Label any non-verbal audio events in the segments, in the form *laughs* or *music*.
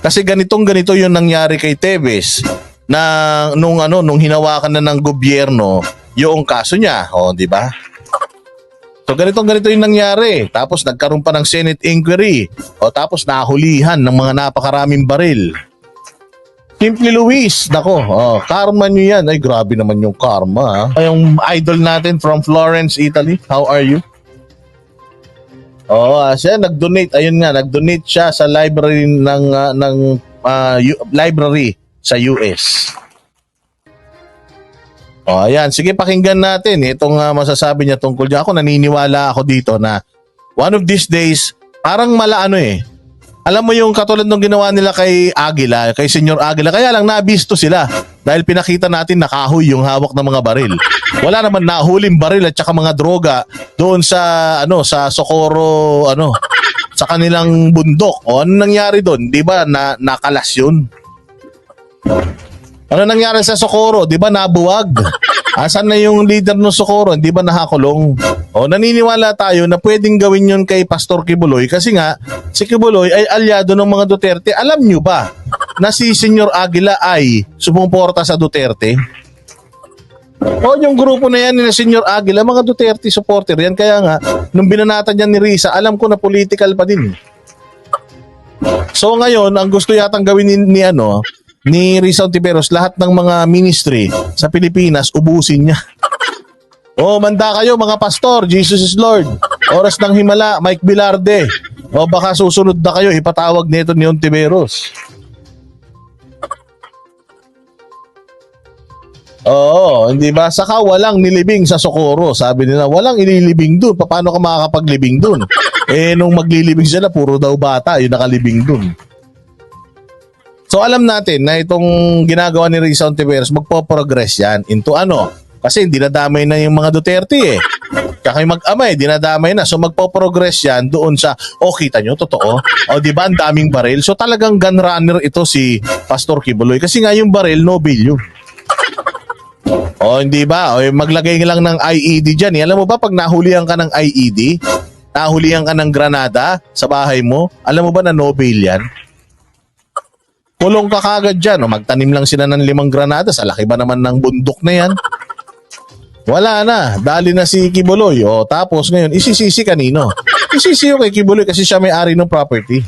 Kasi ganitong ganito yung nangyari kay Tevez na nung ano nung hinawakan na ng gobyerno yung kaso niya, oh, di ba? So ganitong ganito yung nangyari. Tapos nagkaroon pa ng Senate inquiry. O tapos nahulihan ng mga napakaraming baril. Simply Luis, nako, oh, karma nyo yan. Ay, grabe naman yung karma. ah. Yung idol natin from Florence, Italy. How are you? Oo, ah, siya nag-donate. Ayun nga, nag-donate siya sa library ng ah, ng ah, U- library sa US. O, ayan. Sige, pakinggan natin itong ah, masasabi niya tungkol dyan. Ako naniniwala ako dito na one of these days, parang mala ano eh. Alam mo yung katulad ng ginawa nila kay Aguila, kay Senyor Aguila, kaya lang nabisto sila dahil pinakita natin nakahoy yung hawak ng mga baril. Wala naman nahuling baril at saka mga droga doon sa ano sa Socorro ano sa kanilang bundok. O ano nangyari doon? 'Di ba na nakalas yun? Ano nangyari sa Socorro? 'Di ba nabuwag? Asan na yung leader ng Socorro? Hindi ba nakakulong? O naniniwala tayo na pwedeng gawin yun kay Pastor Kibuloy kasi nga si Kibuloy ay alyado ng mga Duterte. Alam nyo ba na si Senyor Aguila ay sumuporta sa Duterte? O yung grupo na yan ni Senyor Aguila, mga Duterte supporter yan. Kaya nga, nung binanatan niya ni Risa, alam ko na political pa din. So ngayon, ang gusto yatang gawin ni, ni ano, ni Risa Ontiveros, lahat ng mga ministry sa Pilipinas, ubusin niya. Oh, manda kayo mga pastor, Jesus is Lord. Oras ng Himala, Mike Bilarde. O baka susunod na kayo, ipatawag nito ni Ontiveros. Oo, hindi ba? Saka walang nilibing sa Socorro. Sabi nila, walang ililibing dun. Paano ka makakapaglibing dun? *laughs* Eh, nung maglilibing sila, puro daw bata yung nakalibing dun. So alam natin na itong ginagawa ni Risa Ontiveros, magpo-progress yan into ano? Kasi dinadamay na yung mga Duterte eh. Kaya kayo mag-amay, dinadamay na. So magpo-progress yan doon sa, oh kita nyo, totoo. O di ba ang daming baril? So talagang gun runner ito si Pastor Kibuloy. Kasi nga yung baril, no bill yun. O hindi ba? O maglagay lang ng IED dyan. Eh. Alam mo ba pag nahulihan ka ng IED, nahulihan ka ng granada sa bahay mo, alam mo ba na no bail yan? Kulong ka kagad dyan. O magtanim lang sila ng limang granada. Sa laki ba naman ng bundok na yan? Wala na. Dali na si Kibuloy. O tapos ngayon, isisisi kanino? Isisi yung kay Kibuloy kasi siya may-ari ng property.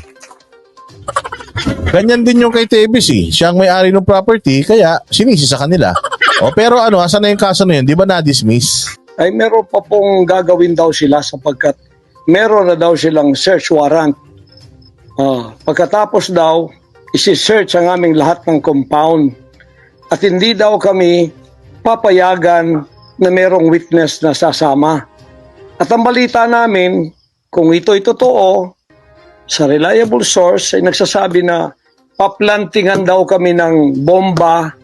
Ganyan din yung kay Tebis eh. Siya ang may-ari ng property, kaya sinisi sa kanila. O pero ano, asan na yung kaso na yun? Di ba na-dismiss? ay meron pa pong gagawin daw sila sapagkat meron na daw silang search warrant. Ah, pagkatapos daw, isi-search ang aming lahat ng compound at hindi daw kami papayagan na merong witness na sasama. At ang balita namin, kung ito'y totoo, sa reliable source ay nagsasabi na paplantingan daw kami ng bomba,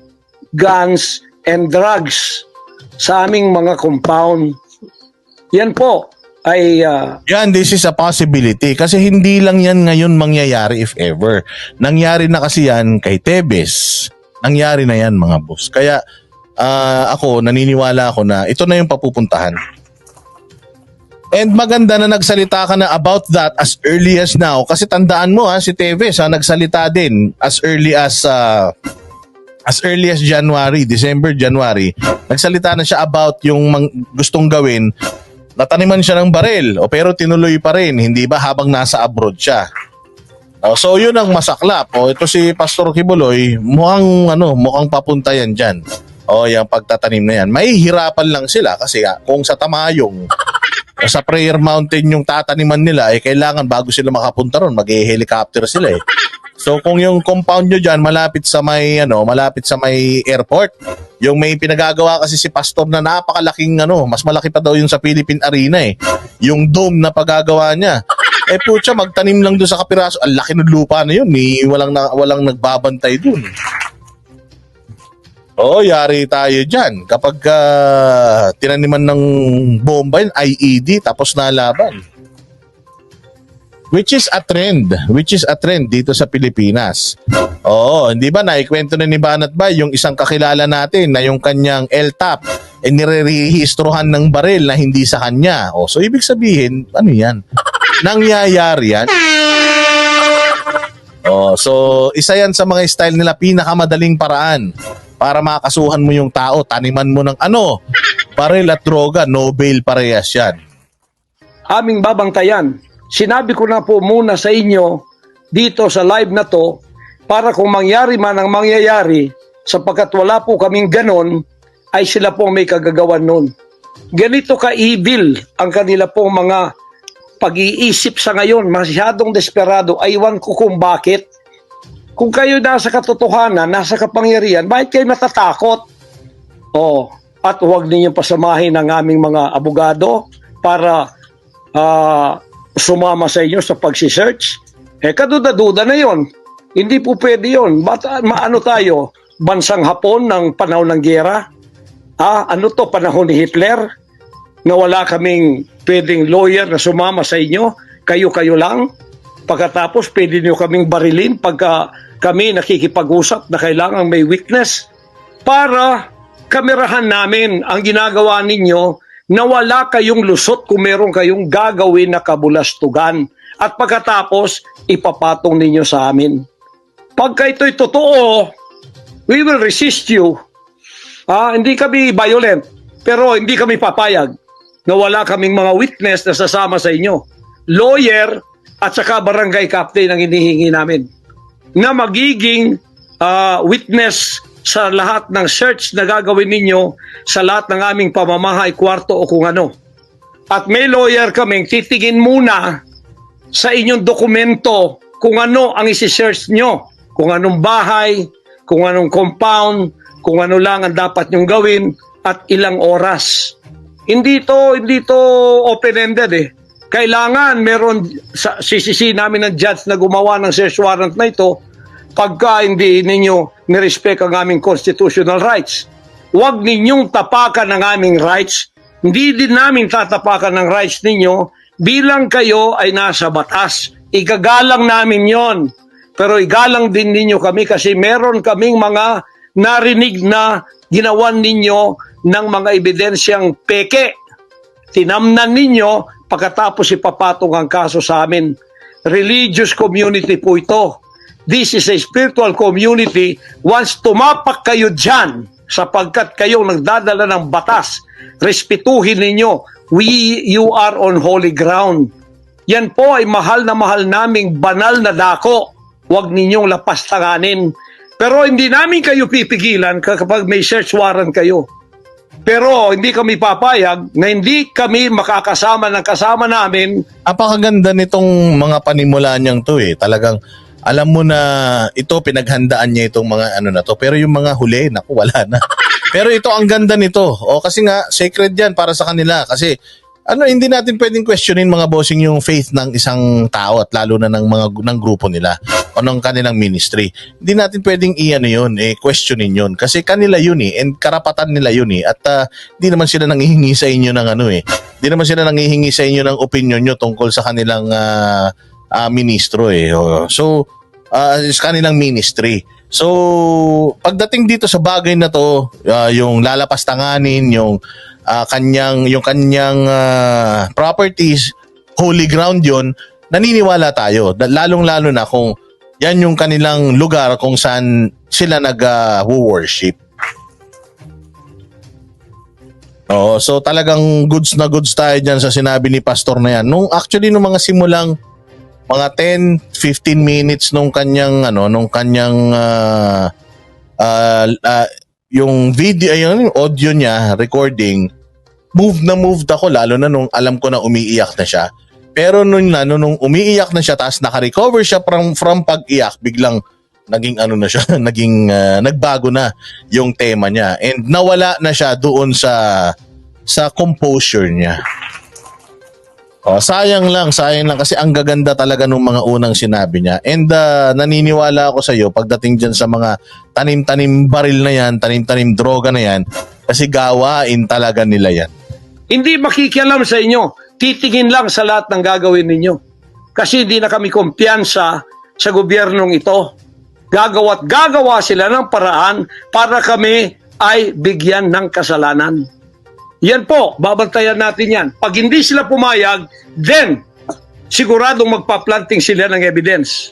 guns, and drugs sa aming mga compound. Yan po ay ah, Yan, this is a possibility. Kasi hindi lang yan ngayon mangyayari if ever. Nangyari na kasi yan kay Tebes. Nangyari na yan mga boss. Kaya ah, ako, naniniwala ako na ito na yung papupuntahan. And maganda na nagsalita ka na about that as early as now. Kasi tandaan mo ha, si Tevez ha, nagsalita din as early as ah, as early as January, December, January. Nagsalita na siya about yung mang- gustong gawin. Nataniman siya ng baril o pero tinuloy pa rin hindi ba habang nasa abroad siya. O, so yun ang masaklap. O ito si Pastor Kibuloy mukhang ano mukhang papunta yan dyan. O yung pagtatanim na yan. Mahihirapan lang sila kasi kung sa Tamayong sa Prayer Mountain yung tataniman nila eh kailangan bago sila makapunta ron mag-helicopter sila eh So kung yung compound nyo dyan malapit sa may ano, malapit sa may airport, yung may pinagagawa kasi si pastor na napakalaking ano, mas malaki pa daw yung sa Philippine Arena eh. Yung dome na pagagawa niya. Eh putya, magtanim lang doon sa kapiraso. Ang laki ng lupa na yun, eh. walang na, walang nagbabantay doon. Oo, yari tayo dyan. Kapag ah, tinaniman ng bomba yun, IED, tapos nalaban. Which is a trend. Which is a trend dito sa Pilipinas. Oo, hindi ba naikwento na ni Banat ba yung isang kakilala natin na yung kanyang LTAP eh nirerehistrohan ng baril na hindi sa kanya. O, so ibig sabihin, ano yan? Nangyayari yan. Oh, so isa yan sa mga style nila pinakamadaling paraan para makasuhan mo yung tao, taniman mo ng ano, baril at droga, no bail parehas yan. aming babantayan. Sinabi ko na po muna sa inyo dito sa live na to para kung mangyari man ang mangyayari sapagkat wala po kaming ganon ay sila po may kagagawan nun. Ganito ka-evil ang kanila pong mga pag-iisip sa ngayon, masyadong desperado, aywan ko kung bakit. Kung kayo nasa katotohanan, nasa kapangyarihan, bakit kayo natatakot? Oh, at huwag ninyong pasamahin ang aming mga abogado para ah, sumama sa inyo sa pagsisearch. Eh, kaduda-duda na yon. Hindi po pwede yon. Ba't maano tayo? Bansang Hapon ng panahon ng gera? Ah, ano to, panahon ni Hitler? Na wala kaming pwedeng lawyer na sumama sa inyo? Kayo-kayo lang? Pagkatapos, pwede niyo kaming barilin pagka kami nakikipag-usap na kailangan may witness para kamerahan namin ang ginagawa ninyo na wala kayong lusot kung meron kayong gagawin na kabulastugan. At pagkatapos, ipapatong ninyo sa amin. Pagka ito'y totoo, we will resist you. Ah, hindi kami violent, pero hindi kami papayag na wala kaming mga witness na sasama sa inyo. Lawyer at saka barangay captain ang hinihingi namin na magiging ah, witness sa lahat ng search na gagawin ninyo sa lahat ng aming pamamahay, kwarto o kung ano. At may lawyer kaming titingin muna sa inyong dokumento kung ano ang isi-search nyo. Kung anong bahay, kung anong compound, kung ano lang ang dapat nyong gawin at ilang oras. Hindi to, hindi to open-ended eh. Kailangan meron sa CCC namin ng judge na gumawa ng search warrant na ito pagka hindi ninyo nirespect ang aming constitutional rights. Huwag ninyong tapakan ang aming rights. Hindi din namin tatapakan ng rights ninyo bilang kayo ay nasa batas. Igagalang namin yon. Pero igalang din ninyo kami kasi meron kaming mga narinig na ginawan ninyo ng mga ebidensyang peke. Tinamnan ninyo pagkatapos ipapatong ang kaso sa amin. Religious community po ito. This is a spiritual community. Once tumapak kayo dyan, sapagkat kayong nagdadala ng batas, respetuhin ninyo, we, you are on holy ground. Yan po ay mahal na mahal naming banal na dako. Huwag ninyong lapastanganin. Pero hindi namin kayo pipigilan kapag may search warrant kayo. Pero hindi kami papayag na hindi kami makakasama ng kasama namin Apakaganda nitong mga panimula niyang to eh. Talagang alam mo na ito pinaghandaan niya itong mga ano na to. Pero yung mga huli, naku, wala na. *laughs* Pero ito ang ganda nito. O kasi nga sacred 'yan para sa kanila kasi ano hindi natin pwedeng questionin mga bossing yung faith ng isang tao at lalo na ng mga ng grupo nila o ng kanilang ministry. Hindi natin pwedeng iano yun, eh, questionin yun. Kasi kanila yun eh, and karapatan nila yun eh. At hindi naman sila nangihingi sa inyo ng ano eh. Hindi naman sila nangihingi sa inyo ng opinion nyo tungkol sa kanilang ah, ah, ministro eh. So, ah, sa kanilang ministry. So, pagdating dito sa bagay na to, ah, yung lalapas tanganin, yung ah, kanyang yung kanyang ah, properties, holy ground 'yon, naniniwala tayo. Lalong-lalo na kung yan yung kanilang lugar kung saan sila nag-worship. Oo, so talagang goods na goods tayo dyan sa sinabi ni pastor na yan. Nung actually nung mga simulang mga 10, 15 minutes nung kanyang ano, nung kanyang ah, ah, ah, yung video ayun, yung audio niya, recording, move na moved ako lalo na nung alam ko na umiiyak na siya. Pero nung ano, nung umiiyak na siya tapos naka-recover siya from from pag-iyak, biglang naging ano na siya, *laughs* naging ah, nagbago na yung tema niya and nawala na siya doon sa sa composure niya. Oh, sayang lang, sayang lang kasi ang gaganda talaga nung mga unang sinabi niya. And ah, naniniwala ako sa iyo pagdating diyan sa mga tanim-tanim baril na yan, tanim-tanim droga na yan, kasi gawain talaga nila yan. Hindi makikialam sa inyo. Titingin lang sa lahat ng gagawin ninyo. Kasi hindi na kami kumpiyansa sa gobyernong ito. Gagawa't gagawa sila ng paraan para kami ay bigyan ng kasalanan. Yan po, babantayan natin yan. Pag hindi sila pumayag, then siguradong magpa-planting sila ng evidence.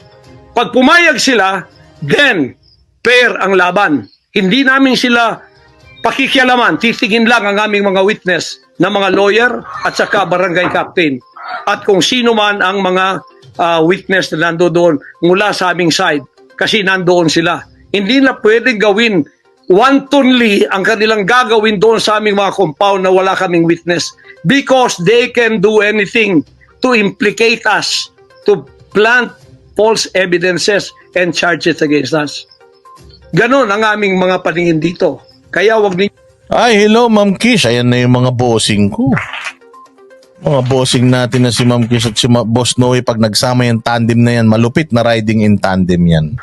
Pag pumayag sila, then fair ang laban. Hindi namin sila pakikialaman. Titingin lang ang aming mga witness na mga lawyer at saka barangay captain. At kung sino man ang mga ah, witness na nandoon mula sa aming side kasi nandoon sila. Hindi na pwedeng gawin wantonly ang kanilang gagawin doon sa aming mga compound na wala kaming witness because they can do anything to implicate us, to plant false evidences and charges against us. Ganon ang aming mga paningin dito. Kaya wag ninyo Ay, hello Ma'am Kish. Ayan na yung mga bossing ko. Mga bossing natin na si Ma'am Kish at si Ma- Boss Noe pag nagsama yung tandem na yan, malupit na riding in tandem yan.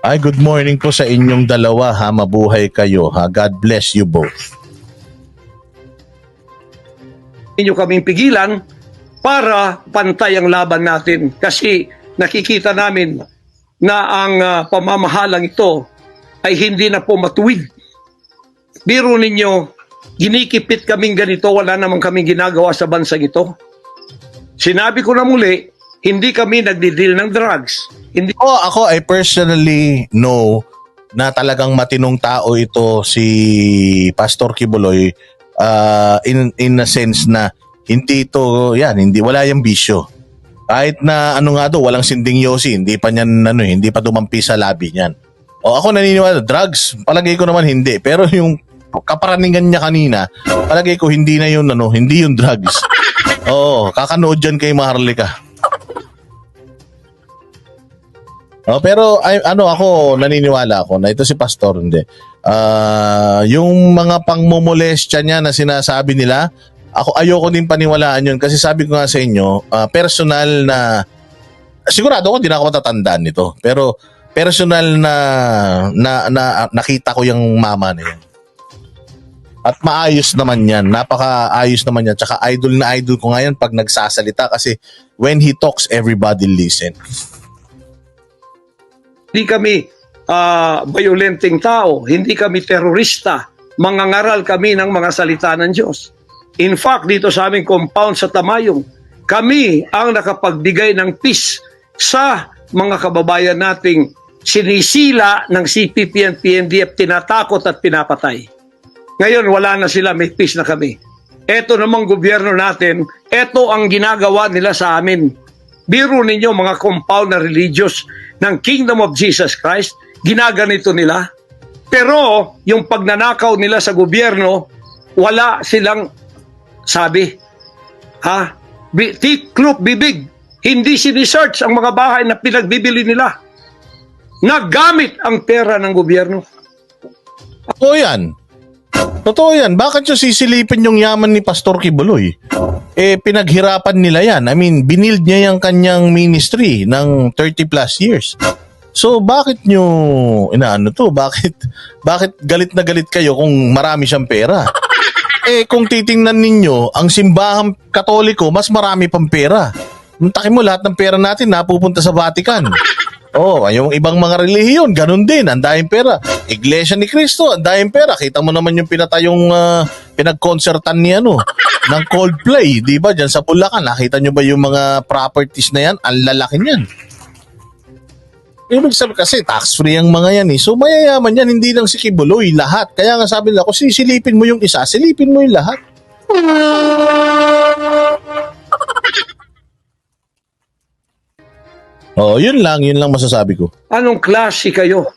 Ay, good morning po sa inyong dalawa ha. Mabuhay kayo ha. God bless you both. ninyo kaming pigilan para pantay ang laban natin kasi nakikita namin na ang ah, pamamahalang ito ay hindi na po matuwid. Biro ninyo, ginikipit kaming ganito, wala namang kaming ginagawa sa bansang ito. Sinabi ko na muli, hindi kami nagdi-deal ng drugs. Hindi Oh, ako I personally know na talagang matinong tao ito si Pastor Kibuloy uh, in in a sense na hindi ito yan, hindi wala yung bisyo. Kahit na ano nga do, walang sinding yosi, hindi pa niyan ano, eh, hindi pa dumampi sa labi niyan. O ako naniniwala, drugs, palagay ko naman hindi. Pero yung kaparaningan niya kanina, palagay ko hindi na yun ano, hindi yung drugs. *laughs* Oo, kakanood dyan kay Maharlika. Oh, pero ay, ano ako naniniwala ako na ito si pastor hindi. Ah, yung mga pangmomolestya niya na sinasabi nila, ako ayoko din paniwalaan yun kasi sabi ko nga sa inyo, ah, personal na sigurado ko hindi na ako matatandaan nito. Pero personal na, na, na nakita ko yung mama na yan. At maayos naman yan. Napakaayos naman yan. Tsaka idol na idol ko ngayon pag nagsasalita kasi when he talks, everybody listen. Hindi kami ah, violenting tao, hindi kami terorista, mangangaral kami ng mga salita ng Diyos. In fact, dito sa aming compound sa Tamayong, kami ang nakapagbigay ng peace sa mga kababayan nating sinisila ng CPP and PNDF, tinatakot at pinapatay. Ngayon, wala na sila, may peace na kami. Ito namang gobyerno natin, ito ang ginagawa nila sa amin. Biro ninyo mga compound na religious ng Kingdom of Jesus Christ, ginaganito nila. Pero yung pagnanakaw nila sa gobyerno, wala silang sabi. Ha? Tiklop bibig. Hindi sinisearch ang mga bahay na pinagbibili nila. Nagamit ang pera ng gobyerno. Totoo yan. Totoo yan. Bakit yung sisilipin yung yaman ni Pastor Kibuloy? Eh, pinaghirapan nila yan. I mean, binild niya yung kanyang ministry ng 30 plus years. So, bakit nyo, inaano to? Bakit, *laughs* bakit galit na galit kayo kung marami siyang pera? *laughs* Eh, kung titingnan ninyo, ang simbahang katoliko, mas marami pang pera. Muntakin mo, lahat ng pera natin napupunta sa Vatican. Oh, yung ibang mga relihiyon, ganun din, ang dahing pera. Iglesia ni Cristo, ang dahing pera. Kita mo naman yung pinatayong uh, pinag-concertan ni ano, ng Coldplay, di ba? Diyan sa Bulacan, nakita nyo ba yung mga properties na yan? Ang lalaki niyan. Ibig sabihin kasi tax-free ang mga yan eh. So mayayaman yan, hindi lang si Kibuloy, lahat. Kaya nga sabi nila, kung sisilipin mo yung isa, silipin mo yung lahat. *laughs* Oh, yun lang, yun lang masasabi ko. Anong klase kayo?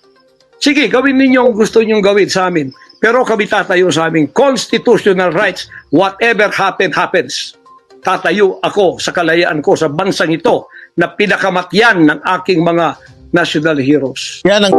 Sige, gawin ninyo ang gusto ninyong gawin sa amin. Pero kami tatayo sa aming constitutional rights. Whatever happen, happens. Tatayo ako sa kalayaan ko sa bansang ito na pinakamatyan ng aking mga national heroes. Yan ang